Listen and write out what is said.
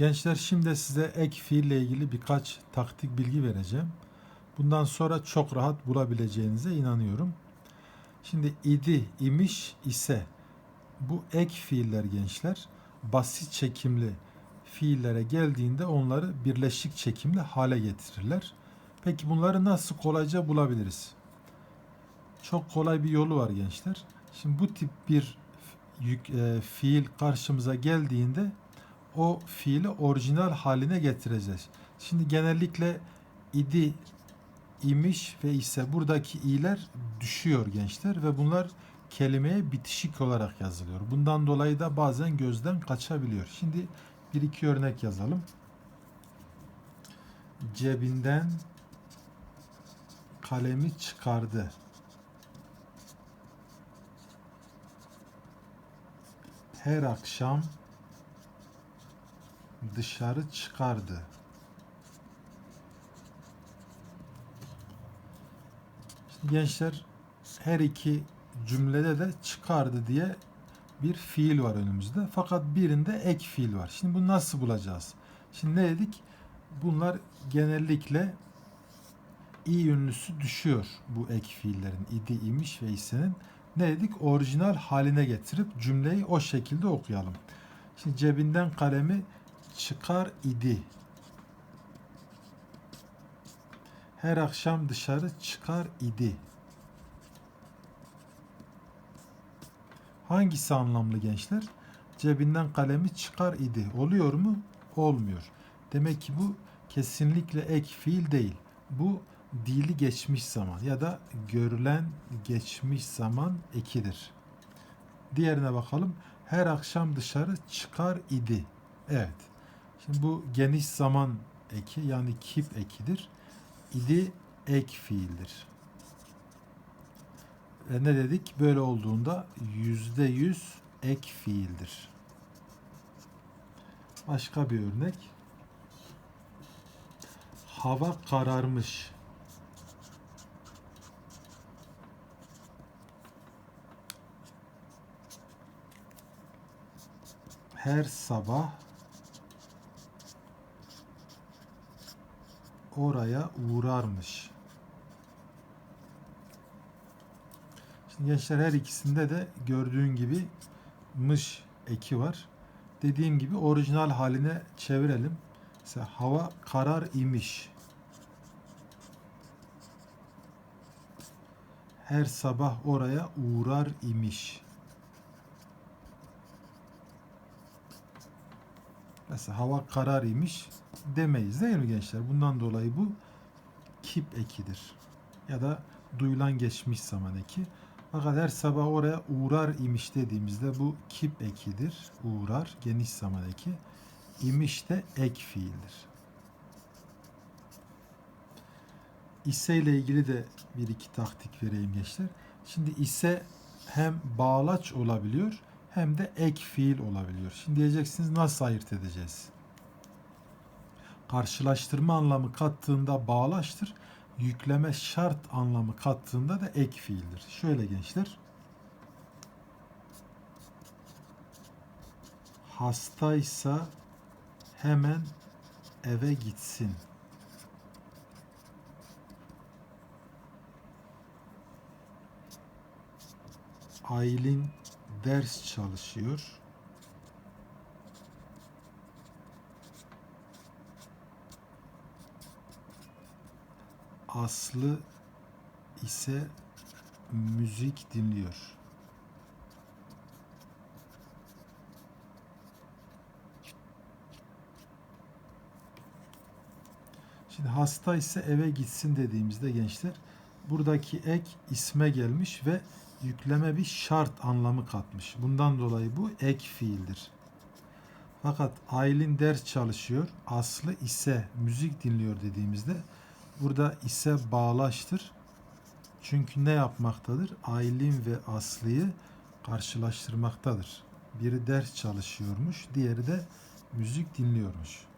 Gençler şimdi size ek fiille ilgili birkaç taktik bilgi vereceğim. Bundan sonra çok rahat bulabileceğinize inanıyorum. Şimdi idi, imiş, ise bu ek fiiller gençler basit çekimli fiillere geldiğinde onları birleşik çekimli hale getirirler. Peki bunları nasıl kolayca bulabiliriz? Çok kolay bir yolu var gençler. Şimdi bu tip bir e, fiil karşımıza geldiğinde o fiili orijinal haline getireceğiz. Şimdi genellikle idi, imiş ve ise buradaki i'ler düşüyor gençler ve bunlar kelimeye bitişik olarak yazılıyor. Bundan dolayı da bazen gözden kaçabiliyor. Şimdi bir iki örnek yazalım. Cebinden kalemi çıkardı. Her akşam dışarı çıkardı. Şimdi gençler her iki cümlede de çıkardı diye bir fiil var önümüzde. Fakat birinde ek fiil var. Şimdi bunu nasıl bulacağız? Şimdi ne dedik? Bunlar genellikle i ünlüsü düşüyor bu ek fiillerin. idi, imiş ve isenin. Ne dedik? Orijinal haline getirip cümleyi o şekilde okuyalım. Şimdi cebinden kalemi çıkar idi. Her akşam dışarı çıkar idi. Hangisi anlamlı gençler? Cebinden kalemi çıkar idi. Oluyor mu? Olmuyor. Demek ki bu kesinlikle ek fiil değil. Bu dili geçmiş zaman ya da görülen geçmiş zaman ekidir. Diğerine bakalım. Her akşam dışarı çıkar idi. Evet. Şimdi bu geniş zaman eki yani kip ekidir. İdi ek fiildir. Ve ne dedik? Böyle olduğunda yüzde yüz ek fiildir. Başka bir örnek. Hava kararmış. Her sabah oraya uğrarmış. Şimdi gençler her ikisinde de gördüğün gibi mış eki var. Dediğim gibi orijinal haline çevirelim. Mesela hava karar imiş. Her sabah oraya uğrar imiş. Mesela hava karar imiş demeyiz değil mi gençler? Bundan dolayı bu kip ekidir. Ya da duyulan geçmiş zaman eki. Fakat her sabah oraya uğrar imiş dediğimizde bu kip ekidir. Uğrar geniş zaman eki. İmiş de ek fiildir. İse ile ilgili de bir iki taktik vereyim gençler. Şimdi ise hem bağlaç olabiliyor hem de ek fiil olabiliyor. Şimdi diyeceksiniz nasıl ayırt edeceğiz? Karşılaştırma anlamı kattığında bağlaçtır. Yükleme şart anlamı kattığında da ek fiildir. Şöyle gençler. Hastaysa hemen eve gitsin. Aylin ders çalışıyor. Aslı ise müzik dinliyor. Şimdi hasta ise eve gitsin dediğimizde gençler buradaki ek isme gelmiş ve yükleme bir şart anlamı katmış. Bundan dolayı bu ek fiildir. Fakat Aylin ders çalışıyor, Aslı ise müzik dinliyor dediğimizde burada ise bağlaştır. Çünkü ne yapmaktadır? Aylin ve Aslı'yı karşılaştırmaktadır. Biri ders çalışıyormuş, diğeri de müzik dinliyormuş.